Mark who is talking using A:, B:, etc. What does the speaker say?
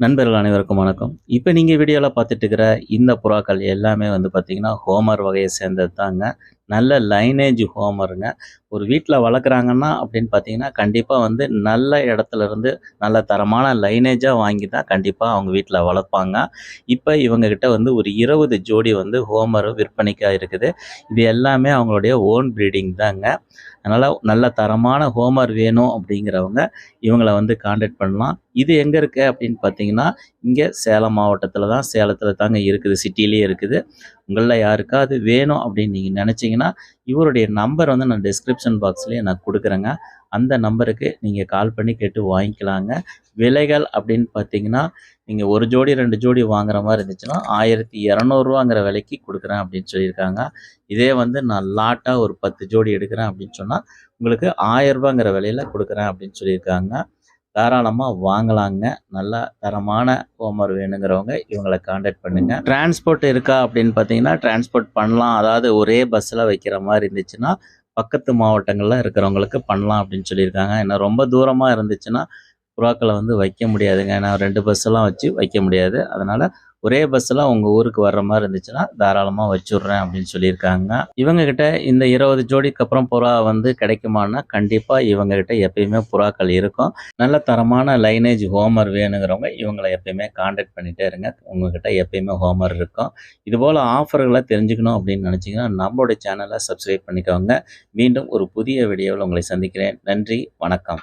A: நண்பர்கள் அனைவருக்கும் வணக்கம். இப்போ நீங்கள் வீடியோவில் பார்த்துட்டு இருக்கிற இந்த புறாக்கள் எல்லாமே வந்து பார்த்திங்கன்னா ஹோமர் வகையை சேர்ந்தது தாங்க நல்ல லைனேஜ் ஹோமருங்க ஒரு வீட்டில் வளர்க்குறாங்கன்னா அப்படின்னு பார்த்தீங்கன்னா கண்டிப்பாக வந்து நல்ல இடத்துல இருந்து நல்ல தரமான லைனேஜாக வாங்கி தான் கண்டிப்பாக அவங்க வீட்டில் வளர்ப்பாங்க. இப்போ இவங்கக்கிட்ட வந்து ஒரு இருபது ஜோடி வந்து ஹோமர் விற்பனைக்காக இருக்குது. இது எல்லாமே அவங்களுடைய ஓன் ப்ரீடிங் தாங்க. அதனால் நல்ல தரமான ஹோமர் வேணும் அப்படிங்கிறவங்க இவங்களை வந்து காண்டாக்ட் பண்ணலாம். இது எங்கே இருக்குது அப்படின்னு பார்த்தீங்கன்னா இங்கே சேலம் மாவட்டத்தில் தான் சேலத்தில் தாங்க இருக்குது சிட்டிலேயே இருக்குது. உங்களில் யாருக்காவது வேணும் அப்படின்னு நீங்கள் நினச்சிங்கன்னா இவருடைய நம்பர் வந்து நான் டிஸ்கிரிப்ஷன் பாக்ஸ்லேயே நான் கொடுக்குறேங்க. அந்த நம்பருக்கு நீங்கள் கால் பண்ணி கேட்டு வாங்கிக்கலாங்க. விலைகள் அப்படின்னு பார்த்தீங்கன்னா நீங்கள் ஒரு ஜோடி ரெண்டு ஜோடி வாங்குற மாதிரி இருந்துச்சுன்னா ஆயிரத்தி இரநூறுவாங்கிற விலைக்கு கொடுக்குறேன் அப்படின்னு சொல்லியிருக்காங்க. இதே வந்து நான் லாட்டாக ஒரு பத்து ஜோடி எடுக்கிறேன் அப்படின்னு சொன்னால் உங்களுக்கு ஆயிரரூபாங்கிற விலையில் கொடுக்குறேன் அப்படின்னு சொல்லியிருக்காங்க. தாராளமாக வாங்கலாங்க. நல்ல தரமான ஹோமர் வேணுங்கிறவங்க இவங்களை காண்டாக்ட் பண்ணுங்க. டிரான்ஸ்போர்ட் இருக்கா அப்படின்னு பார்த்தீங்கன்னா டிரான்ஸ்போர்ட் பண்ணலாம். அதாவது ஒரே பஸ்ஸில் வைக்கிற மாதிரி இருந்துச்சுன்னா பக்கத்து மாவட்டங்களில் இருக்கிறவங்களுக்கு பண்ணலாம் அப்படின்னு சொல்லியிருக்காங்க. ஏன்னா ரொம்ப தூரமாக இருந்துச்சுன்னா புறாக்களை வந்து வைக்க முடியாதுங்க. ஏன்னா ரெண்டு பஸ்ஸெல்லாம் வச்சு வைக்க முடியாது. அதனால் ஒரே பஸ்ஸில் உங்கள் ஊருக்கு வர்ற மாதிரி இருந்துச்சுன்னா தாராளமாக வச்சுட்றேன் அப்படின்னு சொல்லியிருக்காங்க. இவங்கக்கிட்ட இந்த இருபது ஜோடிக்கு அப்புறம் புறா வந்து கிடைக்குமான்னா கண்டிப்பாக இவங்கக்கிட்ட எப்பயுமே புறாக்கள் இருக்கும். நல்ல தரமான லைனேஜ் ஹோமர் வேணுங்கிறவங்க இவங்களை எப்பயுமே காண்டாக்ட் பண்ணிகிட்டே இருங்க. உங்ககிட்ட எப்பயுமே ஹோமர் இருக்கும். இதுபோல் ஆஃபர்களை தெரிஞ்சுக்கணும் அப்படின்னு நினச்சிங்கன்னா நம்மளுடைய சேனலை சப்ஸ்கிரைப் பண்ணிக்கோங்க. மீண்டும் ஒரு புதிய வீடியோவில் உங்களை சந்திக்கிறேன். நன்றி வணக்கம்.